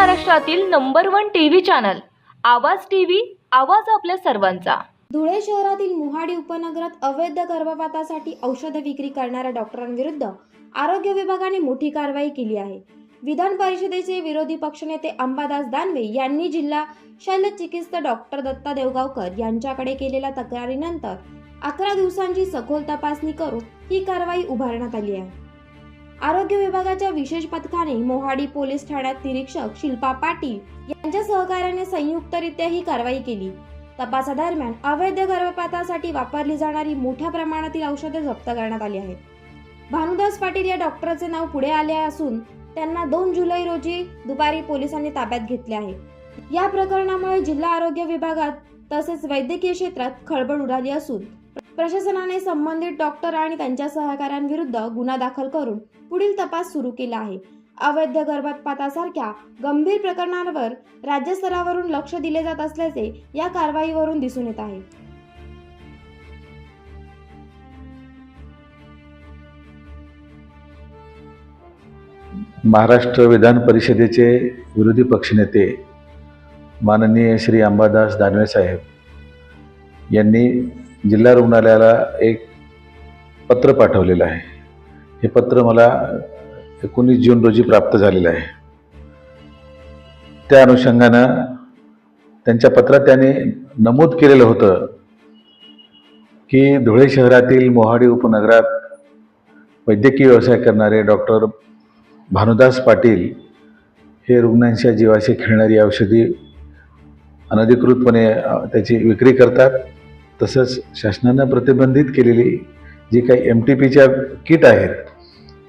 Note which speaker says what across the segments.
Speaker 1: महाराष्ट्रातील number one TV channel Awaaz TV Awaaz आपल्या सर्वांचा.
Speaker 2: धुळे शहरातील मोहाडी उपनगरात अवैध गर्भपातासाठी औषध विक्री करणाऱ्या डॉक्टरांविरुद्ध आरोग्य विभागाने मोठी कारवाई केली आहे. विधान परिषदेचे विरोधी पक्षनेते अंबादास दानवे यांनी जिल्हा शल्य चिकित्सक डॉक्टर दत्ता देवगावकर यांच्याकडे केलेल्या तक्रारीनंतर अकरा दिवसांची सखोल तपासणी करून ही कारवाई उभारण्यात आली आहे. आरोग्य विभागाच्या विशेष पथकाने मोहाडी पोलीस ठाण्यात निरीक्षक शिल्पा पाटील यांच्या सहकार्याने संयुक्तरित्या ही कारवाई केली. तपासादरम्यान अवैध गर्भपातासाठी वापरली जाणारी मोठ्या प्रमाणातील औषधे जप्त करण्यात आली आहेत. भानुदास पाटील या डॉक्टरचे नाव पुढे आले असून त्यांना दोन जुलै रोजी दुपारी पोलिसांनी ताब्यात घेतले आहे. या प्रकरणामुळे जिल्हा आरोग्य विभागात तसेच वैद्यकीय क्षेत्रात खळबळ उडाली असून प्रशासनाने संबंधित डॉक्टर आणि त्यांच्या सहकाऱ्यांविरुद्ध गुन्हा दाखल करून पुढील तपास सुरू केला आहे. अवैध गर्भपातासारख्या गंभीर प्रकरणांवर राज्यस्तरावरून लक्ष दिले जात असल्याचे या कारवाईवरून दिसून येत आहे.
Speaker 3: महाराष्ट्र विधान परिषदेचे विरोधी पक्षनेते माननीय श्री अंबादास दानवे साहेब यांनी जिल्हा रुग्णालयाला एक पत्र पाठवलेलं आहे. हे पत्र मला एकोणीस जून रोजी प्राप्त झालेलं आहे. त्या अनुषंगानं त्यांच्या पत्रात त्यांनी नमूद केलेलं होतं की धुळे शहरातील मोहाडी उपनगरात वैद्यकीय व्यवसाय करणारे डॉक्टर भानुदास पाटील हे रुग्णांच्या जीवाशी खेळणारी औषधी अनधिकृतपणे त्याची विक्री करतात. तसंच शासनानं प्रतिबंधित केलेली जी काही एम टी पीच्या किट आहेत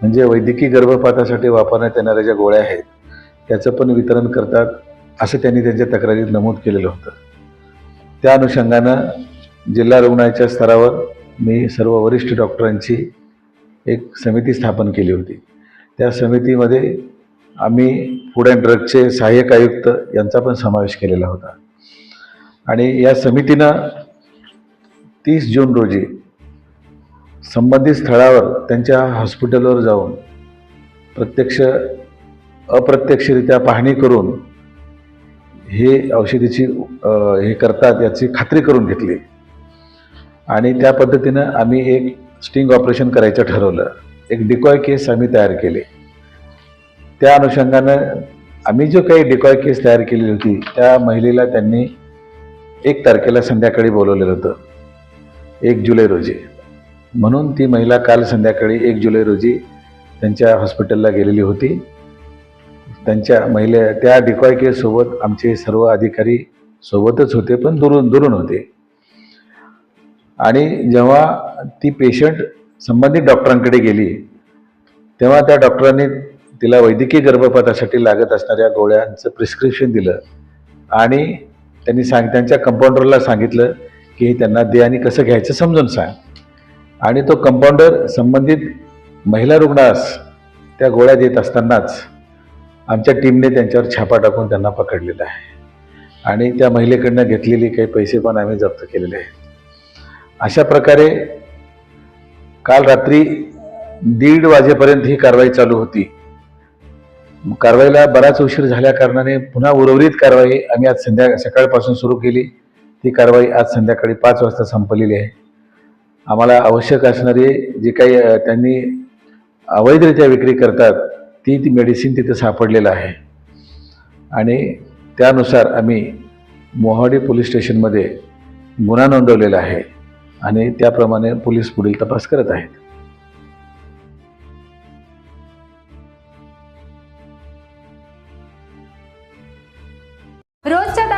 Speaker 3: म्हणजे वैद्यकीय गर्भपातासाठी वापरण्यात येणाऱ्या ज्या गोळ्या आहेत त्याचं पण वितरण करतात असं त्यांनी त्यांच्या तक्रारीत नमूद केलेलं होतं. त्या अनुषंगानं जिल्हा रुग्णालयाच्या स्तरावर मी सर्व वरिष्ठ डॉक्टरांची एक समिती स्थापन केली होती. त्या समितीमध्ये आम्ही फूड अँड ड्रगचे सहाय्यक आयुक्त यांचा पण समावेश केलेला होता. आणि या समितीनं तीस जून रोजी संबंधित स्थळावर त्यांच्या हॉस्पिटलवर जाऊन प्रत्यक्ष अप्रत्यक्षरित्या पाहणी करून हे औषधीची हे करतात याची खात्री करून घेतली. आणि त्या पद्धतीनं आम्ही एक स्टिंग ऑपरेशन करायचं ठरवलं. एक डिकॉय केस आम्ही तयार केले. त्या अनुषंगानं आम्ही जो काही डिकॉय केस तयार केलेली होती त्या महिलेला त्यांनी एक तारखेला संध्याकाळी बोलवलेलं होतं. एक जुलै रोजी. म्हणून ती महिला काल संध्याकाळी एक जुलै रोजी त्यांच्या हॉस्पिटलला गेलेली होती. त्यांच्या महिले त्या डिकॉय केससोबत आमचे सर्व अधिकारी सोबतच होते पण दुरून दुरून होते. आणि जेव्हा ती पेशंट संबंधित डॉक्टरांकडे गेली तेव्हा त्या डॉक्टरांनी तिला वैद्यकीय गर्भपातासाठी लागत असणाऱ्या गोळ्यांचं प्रिस्क्रिप्शन दिलं. आणि त्यांनी सांग त्यांच्या कंपाऊंडरला सांगितलं की हे त्यांना दे आणि कसं घ्यायचं समजून सांग. आणि तो कंपाऊंडर संबंधित महिला रुग्णास त्या गोळ्या देत असतानाच आमच्या टीमने त्यांच्यावर छापा टाकून त्यांना पकडलेला आहे. आणि त्या महिलेकडनं घेतलेले काही पैसे पण आम्ही जप्त केलेले आहेत. अशा प्रकारे काल रात्री दीड वाजेपर्यंत ही कारवाई चालू होती. कारवाईला बराच उशीर झाल्या कारणाने पुन्हा उर्वरित कारवाई आम्ही आज संध्या सकाळपासून सुरू केली. ती कारवाई आज संध्याकाळी पाच वाजता संपलेली आहे. आम्हाला आवश्यक असणारी जी काही त्यांनी अवैधरित्या विक्री करतात ती ती मेडिसिन तिथं सापडलेलं आहे. आणि त्यानुसार आम्ही मोहाडी पोलीस स्टेशनमध्ये गुन्हा नोंदवलेला आहे. आणि त्याप्रमाणे पोलीस पुढील तपास करत आहेत.